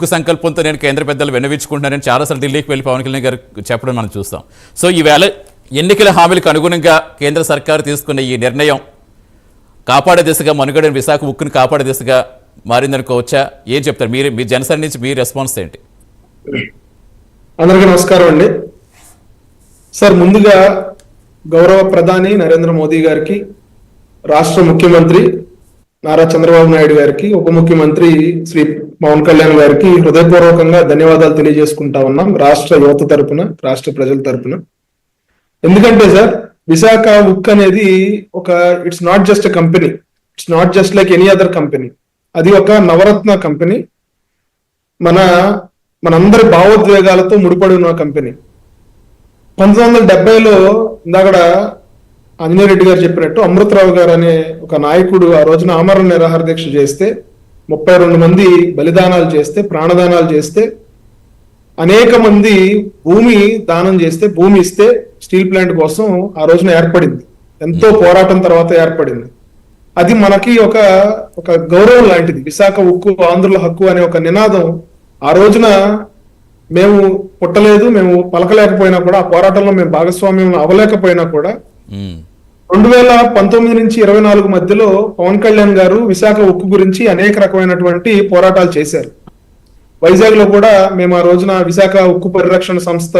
ఉక్కు సంకల్పంతో నేను కేంద్ర పెద్దలు విన్నవించుకుంటున్నానని చాలాసార్లు ఢిల్లీకి వెళ్ళి పవన్ కళ్యాణ్ గారు చెప్పడం మనం చూస్తాం. సో ఈవేళ ఎన్నికల హామీలకు అనుగుణంగా కేంద్ర సర్కారు తీసుకున్న ఈ నిర్ణయం కాపాడే దిశగా మనుగడని విశాఖ ఉక్కును కాపాడే దిశగా మారిందనుకోవచ్చా ఏం చెప్తారు? మీరు మీ జనసేన నుంచి మీ రెస్పాన్స్ ఏంటి? అందరికీ నమస్కారం అండి. సార్ ముందుగా గౌరవ ప్రధాని నరేంద్ర మోదీ గారికి రాష్ట్ర ముఖ్యమంత్రి నారా చంద్రబాబు నాయుడు గారికి ఉప ముఖ్యమంత్రి శ్రీ పవన్ కళ్యాణ్ గారికి హృదయపూర్వకంగా ధన్యవాదాలు తెలియజేసుకుంటా ఉన్నాం రాష్ట్ర యువత తరపున రాష్ట్ర ప్రజల తరపున. ఎందుకంటే సార్ విశాఖ ఉక్ అనేది ఒక it's not just a company it's not just like any other company అది ఒక నవరత్న కంపెనీ. మన మనందరి భావోద్వేగాలతో ముడిపడి ఉన్న కంపెనీ. పంతొమ్మిది వందల డెబ్బైలో ఇందాక ఆంజనేయ రెడ్డి గారు చెప్పినట్టు అమృతరావు గారు అనే ఒక నాయకుడు ఆ రోజున ఆమరణ నిరాహార దీక్ష చేస్తే ముప్పై రెండు మంది బలిదానాలు చేస్తే ప్రాణదానాలు చేస్తే అనేక మంది భూమి దానం చేస్తే భూమి ఇస్తే స్టీల్ ప్లాంట్ కోసం ఆ రోజున ఏర్పడింది. ఎంతో పోరాటం తర్వాత ఏర్పడింది. అది మనకి ఒక ఒక గౌరవం లాంటిది. విశాఖ ఉక్కు ఆంధ్రుల హక్కు అనే ఒక నినాదం ఆ రోజున మేము పుట్టలేదు మేము పలకలేకపోయినా కూడా ఆ పోరాటంలో మేము భాగస్వామ్యం అవ్వలేకపోయినా కూడా మ్మ్. రెండు వేల పంతొమ్మిది నుంచి ఇరవై నాలుగు మధ్యలో పవన్ కళ్యాణ్ గారు విశాఖ ఉక్కు గురించి అనేక రకమైనటువంటి పోరాటాలు చేశారు. వైజాగ్లో కూడా మేము ఆ రోజున విశాఖ ఉక్కు పరిరక్షణ సంస్థ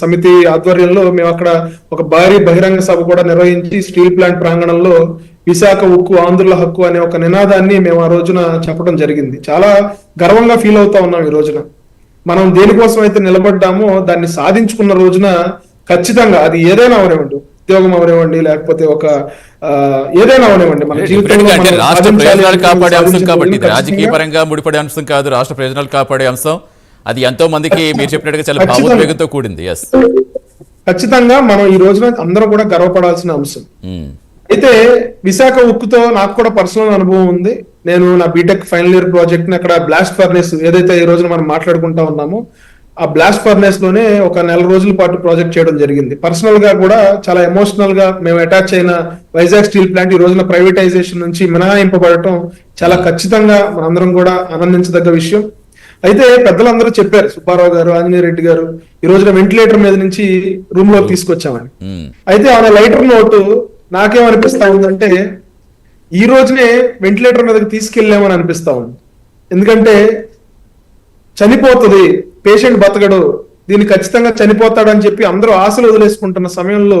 సమితి ఆధ్వర్యంలో మేము అక్కడ ఒక భారీ బహిరంగ సభ కూడా నిర్వహించి స్టీల్ ప్లాంట్ ప్రాంగణంలో విశాఖ ఉక్కు ఆంధ్రుల హక్కు అనే ఒక నినాదాన్ని మేము ఆ రోజున చెప్పడం జరిగింది. చాలా గర్వంగా ఫీల్ అవుతా ఉన్నాం ఈ రోజున. మనం దేనికోసం అయితే నిలబడ్డామో దాన్ని సాధించుకున్న రోజున ఖచ్చితంగా అది ఏదైనా అవనివ్వండి. ఉద్యోగం అవనివ్వండి లేకపోతే ఒక ఏదైనా అవనివ్వండి. మన జీవితంలో రాష్ట్ర ప్రయోజనాలు కాపాడే అంశం కాబట్టి రాజకీయ పరంగా ముడిపడే అంశం కాదు రాష్ట్ర ప్రయోజనాలు కాపాడే అంశం. అది ఎంతో మందికి మీరు చెప్పినట్టుగా చాలా. భావోద్వేగంతో కూడింది ఎస్ ఖచ్చితంగా మనం ఈ రోజున అందరం కూడా గర్వపడాల్సిన అంశం. అయితే విశాఖ ఉక్కుతో నాకు కూడా పర్సనల్ అనుభవం ఉంది. నేను నా బీటెక్ ఫైనల్ ఇయర్ ప్రాజెక్ట్ని అక్కడ బ్లాస్ట్ ఫర్నేస్ ఏదైతే ఈ రోజున మనం మాట్లాడుకుంటా ఉన్నామో ఆ బ్లాస్ట్ ఫర్నేస్లోనే ఒక నెల రోజుల పాటు ప్రాజెక్ట్ చేయడం జరిగింది. పర్సనల్గా కూడా చాలా ఎమోషనల్గా మేము అటాచ్ అయిన వైజాగ్ స్టీల్ ప్లాంట్ ఈ రోజున ప్రైవేటైజేషన్ నుంచి మినహాయింపబడటం చాలా ఖచ్చితంగా మనందరం కూడా ఆనందించదగ్గ విషయం. అయితే పెద్దలందరూ చెప్పారు సుబ్బారావు గారు ఆంజనేయ రెడ్డి గారు ఈ రోజున వెంటిలేటర్ మీద నుంచి రూమ్లో తీసుకొచ్చామని. అయితే ఆమె లైటర్ నోటు నాకేమనిపిస్తా ఉందంటే ఈ రోజునే వెంటిలేటర్ మీదకి తీసుకెళ్ళామని అనిపిస్తా ఉంది. ఎందుకంటే చనిపోతుంది పేషెంట్ బతకడు దీన్ని ఖచ్చితంగా చనిపోతాడని చెప్పి అందరూ ఆశలు వదిలేసుకుంటున్న సమయంలో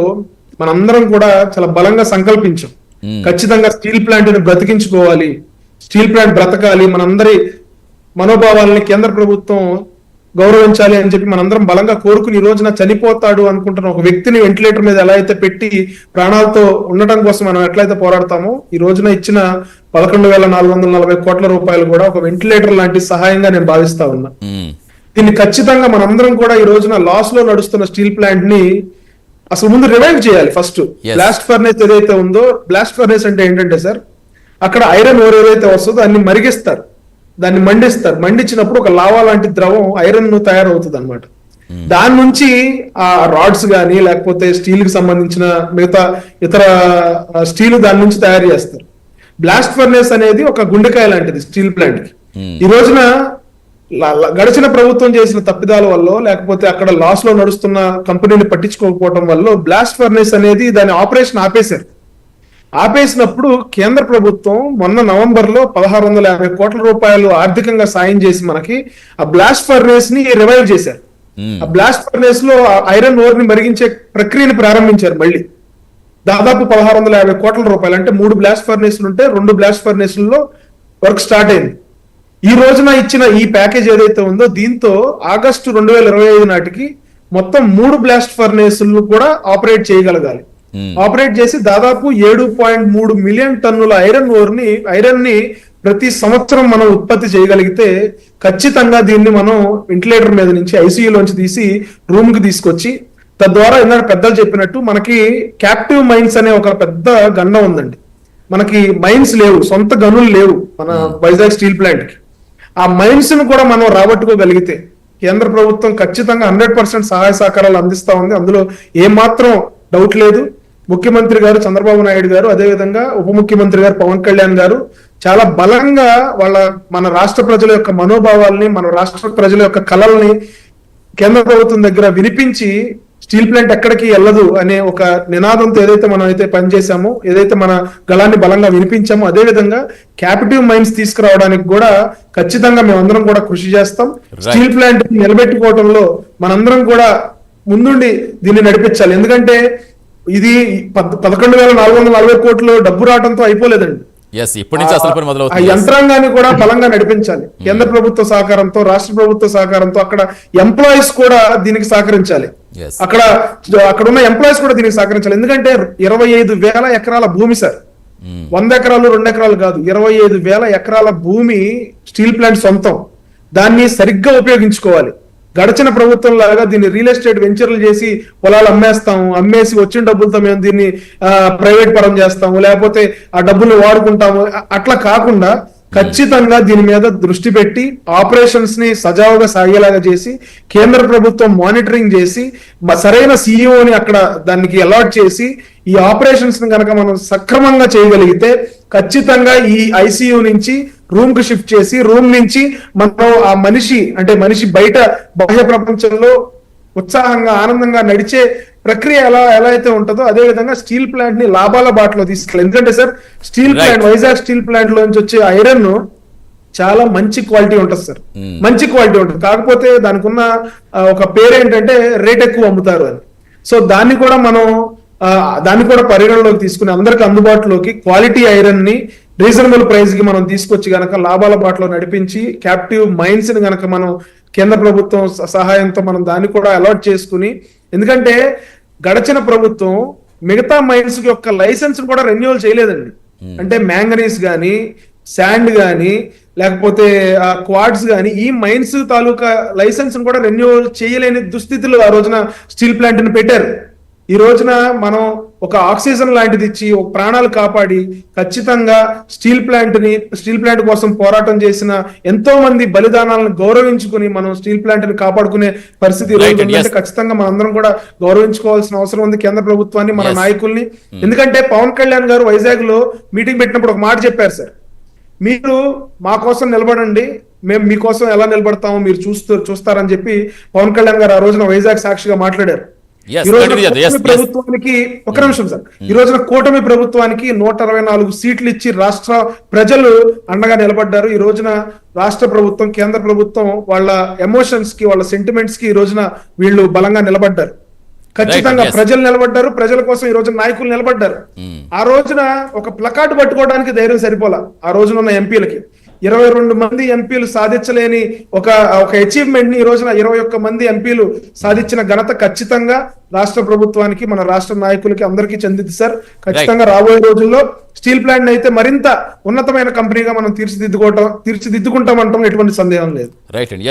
మనందరం కూడా చాలా బలంగా సంకల్పించాం. ఖచ్చితంగా స్టీల్ ప్లాంట్ని బ్రతికించుకోవాలి స్టీల్ ప్లాంట్ బ్రతకాలి మనందరి మనోభావాలని కేంద్ర ప్రభుత్వం గౌరవించాలి అని చెప్పి మనందరం బలంగా కోరుకుని ఈ రోజున చనిపోతాడు అనుకుంటున్న ఒక వ్యక్తిని వెంటిలేటర్ మీద ఎలా అయితే పెట్టి ప్రాణాలతో ఉండటం కోసం మనం ఎట్లయితే పోరాడతామో ఈ రోజున ఇచ్చిన పదకొండు వేల నాలుగు వందల నలభై కోట్ల రూపాయలు కూడా ఒక వెంటిలేటర్ లాంటి సహాయంగా నేను భావిస్తా ఉన్నా. దీన్ని ఖచ్చితంగా మనందరం కూడా ఈ రోజున లాస్లో నడుస్తున్న స్టీల్ ప్లాంట్ని అసలు ముందు రివైవ్ చేయాలి ఫస్ట్. బ్లాస్ట్ ఫర్నేస్ ఏదైతే ఉందో బ్లాస్ట్ ఫర్నేస్ అంటే ఏంటంటే సార్ అక్కడ ఐరన్ ఓర్ ఏదైతే వస్తుందో దాన్ని మరిగిస్తారు. దాన్ని మండిస్తారు. మండించినప్పుడు ఒక లావా లాంటి ద్రవం ఐరన్ తయారవుతుంది అనమాట దాని నుంచి ఆ రాడ్స్ గానీ లేకపోతే స్టీల్కి సంబంధించిన మిగతా ఇతర స్టీల్ దాని నుంచి తయారు చేస్తారు. బ్లాస్ట్ ఫర్నేస్ అనేది ఒక గుండెకాయ లాంటిది స్టీల్ ప్లాంట్కి. ఈ రోజున గడిచిన ప్రభుత్వం చేసిన తప్పిదాల వల్ల లేకపోతే అక్కడ లాస్లో నడుస్తున్న కంపెనీని పట్టించుకోకపోవడం వల్ల బ్లాస్ట్ ఫర్నేస్ అనేది దాని ఆపరేషన్ ఆపేశారు. ఆపేసినప్పుడు కేంద్ర ప్రభుత్వం మొన్న నవంబర్లో పదహారు వందల యాభై కోట్ల రూపాయలు ఆర్థికంగా సాయం చేసి మనకి ఆ బ్లాస్ట్ ఫర్నేస్ని రివైవ్ చేశారు. ఆ బ్లాస్ట్ ఫర్నేస్లో ఐరన్ ఓర్ని మరిగించే ప్రక్రియను ప్రారంభించారు మళ్ళీ. దాదాపు పదహారు వందల యాభై కోట్ల రూపాయలు అంటే మూడు బ్లాస్ట్ ఫర్నేస్లు ఉంటే రెండు బ్లాస్ట్ ఫర్నేస్లలో వర్క్ స్టార్ట్ అయింది. ఈ రోజున ఇచ్చిన ఈ ప్యాకేజ్ ఏదైతే ఉందో దీంతో ఆగస్టు రెండు వేల ఇరవై ఐదు నాటికి మొత్తం మూడు బ్లాస్ట్ ఫర్నేస్లు కూడా ఆపరేట్ చేయగలగాలి. ఆపరేట్ చేసి దాదాపు ఏడు పాయింట్ మూడు మిలియన్ టన్నుల ఐరన్ ఓర్ని ఐరన్ని ప్రతి సంవత్సరం మనం ఉత్పత్తి చేయగలిగితే ఖచ్చితంగా దీన్ని మనం వెంటిలేటర్ మీద నుంచి ఐసీయూలోంచి తీసి రూమ్కి తీసుకొచ్చి తద్వారా ఇందాక పెద్దలు చెప్పినట్టు మనకి క్యాప్టివ్ మైన్స్ అనే ఒక పెద్ద గండం ఉందండి. మనకి మైన్స్ లేవు సొంత గనులు లేవు మన వైజాగ్ స్టీల్ ప్లాంట్కి ఆ మైండ్స్ను ను కూడా మనం రాబట్టుకోగలిగితే కేంద్ర ప్రభుత్వం ఖచ్చితంగా హండ్రెడ్ పర్సెంట్ సహాయ సహకారాలు అందిస్తా ఉంది. అందులో ఏమాత్రం డౌట్ లేదు. ముఖ్యమంత్రి గారు చంద్రబాబు నాయుడు గారు అదేవిధంగా ఉప ముఖ్యమంత్రి గారు పవన్ కళ్యాణ్ గారు చాలా బలంగా వాళ్ళ మన రాష్ట్ర ప్రజల యొక్క మనోభావాల్ని మన రాష్ట్ర ప్రజల యొక్క కళల్ని కేంద్ర ప్రభుత్వం దగ్గర వినిపించి స్టీల్ ప్లాంట్ ఎక్కడికి వెళ్ళదు అనే ఒక నినాదంతో ఏదైతే మనం అయితే పనిచేసామో ఏదైతే మన గళాన్ని బలంగా వినిపించామో అదే విధంగా క్యాపిటివ్ మైన్స్ తీసుకురావడానికి కూడా ఖచ్చితంగా మేమందరం కూడా కృషి చేస్తాం. స్టీల్ ప్లాంట్ నిలబెట్టుకోవడంలో మనందరం కూడా ముందుండి దీన్ని నడిపించాలి. ఎందుకంటే ఇది పద్- పదకొండు వేల నాలుగు వందల నలభై కోట్లు డబ్బు రావడంతో అయిపోలేదండి. ఆ యంత్రాంగాన్ని కూడా బలంగా నడిపించాలి. కేంద్ర ప్రభుత్వ సహకారంతో రాష్ట్ర ప్రభుత్వ సహకారంతో అక్కడ ఎంప్లాయీస్ కూడా దీనికి సహకరించాలి. అక్కడ అక్కడ ఉన్న ఎంప్లాయీస్ కూడా దీనికి సహకరించాలి. ఎందుకంటే ఇరవై ఐదు వేల ఎకరాల భూమి సార్. వంద ఎకరాలు రెండు ఎకరాలు కాదు. ఇరవై ఐదు వేల ఎకరాల భూమి స్టీల్ ప్లాంట్ సొంతం. దాన్ని సరిగ్గా ఉపయోగించుకోవాలి. గడిచిన ప్రభుత్వం లాగా దీన్ని రియల్ ఎస్టేట్ వెంచర్లు చేసి పొలాలు అమ్మేస్తాము. అమ్మేసి వచ్చిన డబ్బులతో మేము దీన్ని ప్రైవేట్ పరం చేస్తాము. లేకపోతే ఆ డబ్బులు వాడుకుంటాము. అట్లా కాకుండా ఖచ్చితంగా దీని మీద దృష్టి పెట్టి ఆపరేషన్స్ని సజావుగా సాగేలాగా చేసి కేంద్ర ప్రభుత్వం మానిటరింగ్ చేసి సరైన సీఈఓని అక్కడ దానికి అలాట్ చేసి ఈ ఆపరేషన్స్ని కనుక మనం సక్రమంగా చేయగలిగితే ఖచ్చితంగా ఈ ఐసీయూ నుంచి రూమ్కు షిఫ్ట్ చేసి రూమ్ నుంచి మనం ఆ మనిషి అంటే మనిషి బయట బాహ్య ప్రపంచంలో ఉత్సాహంగా ఆనందంగా నడిచే ప్రక్రియ ఎలా ఎలా అయితే ఉంటుందో అదే విధంగా స్టీల్ ప్లాంట్ని లాభాల బాటలో తీసుకెళ్ళి ఎందుకంటే sir steel. Plant Vizag steel plant లోంచి వచ్చే ఐరన్ చాలా మంచి క్వాలిటీ ఉంటుంది సార్ Hmm. మంచి క్వాలిటీ ఉంటుంది కాకపోతే దానికి ఉన్న ఒక పేరు ఏంటంటే రేట్ ఎక్కువ అమ్ముతారు అని సో దాన్ని కూడా మనం దాన్ని కూడా పరిగణలోకి తీసుకుని అందరికి అందుబాటులోకి క్వాలిటీ ఐరన్ని రీజనబుల్ ప్రైస్కి మనం తీసుకొచ్చి గనక లాభాల బాటలో నడిపించి క్యాప్టివ్ మైన్స్ని గనక మనం కేంద్ర ప్రభుత్వం సహాయంతో మనం దాన్ని కూడా అలాట్ చేసుకుని ఎందుకంటే గడచిన ప్రభుత్వం మిగతా మైన్స్ యొక్క లైసెన్స్ కూడా రెన్యువల్ చేయలేదండి. అంటే మ్యాంగనీస్ గాని శాండ్ గాని లేకపోతే క్వాడ్స్ గాని ఈ మైన్స్ తాలూకా లైసెన్స్ కూడా రెన్యువల్ చేయలేని దుస్థితిలో ఆ రోజున స్టీల్ ప్లాంట్ని పెట్టారు. ఈ రోజున మనం ఒక ఆక్సిజన్ లాంటిది ఇచ్చి ఒక ప్రాణాలు కాపాడి ఖచ్చితంగా స్టీల్ ప్లాంట్ని స్టీల్ ప్లాంట్ కోసం పోరాటం చేసిన ఎంతో మంది బలిదానాలను గౌరవించుకుని మనం స్టీల్ ప్లాంట్ని కాపాడుకునే పరిస్థితి. ఖచ్చితంగా మనందరం కూడా గౌరవించుకోవాల్సిన అవసరం ఉంది కేంద్ర ప్రభుత్వాన్ని మన. నాయకుల్ని ఎందుకంటే పవన్ కళ్యాణ్ గారు వైజాగ్లో మీటింగ్ పెట్టినప్పుడు ఒక మాట చెప్పారు సార్ మీరు మా కోసం నిలబడండి మేము మీకోసం ఎలా నిలబడతామో మీరు చూస్తూ చూస్తారని చెప్పి పవన్ కళ్యాణ్ గారు ఆ రోజున వైజాగ్ సాక్షిగా మాట్లాడారు ప్రభుత్వానికి ఒక నిమిషం సార్. ఈ రోజున కూటమి ప్రభుత్వానికి నూట అరవై నాలుగు సీట్లు ఇచ్చి రాష్ట్ర ప్రజలు అండగా నిలబడ్డారు. ఈ రోజున రాష్ట్ర ప్రభుత్వం కేంద్ర ప్రభుత్వం వాళ్ళ ఎమోషన్స్కి వాళ్ళ సెంటిమెంట్స్కి ఈ రోజున వీళ్ళు బలంగా నిలబడ్డారు. ఖచ్చితంగా. ప్రజలు నిలబడ్డారు. ప్రజల కోసం ఈ రోజున నాయకులు నిలబడ్డారు. ఆ రోజున ఒక ప్లకార్డ్ పట్టుకోవడానికి ధైర్యం సరిపోలా. ఆ రోజున ఉన్న ఎంపీలకి. ఇరవై రెండు మంది ఎంపీలు సాధించలేని ఒక ఒక అచీవ్మెంట్ని ఈ రోజున ఇరవై ఒక్క మంది ఎంపీలు సాధించిన ఘనత ఖచ్చితంగా రాష్ట్ర ప్రభుత్వానికి మన రాష్ట్ర నాయకులకి అందరికీ చెందింది సార్. ఖచ్చితంగా రాబోయే రోజుల్లో స్టీల్ ప్లాంట్ అయితే మరింత ఉన్నతమైన కంపెనీగా మనం తీర్చిదిద్దుకోవటం తీర్చిదిద్దుకుంటామంటాం ఎటువంటి సందేహం లేదు. రైట్ అండి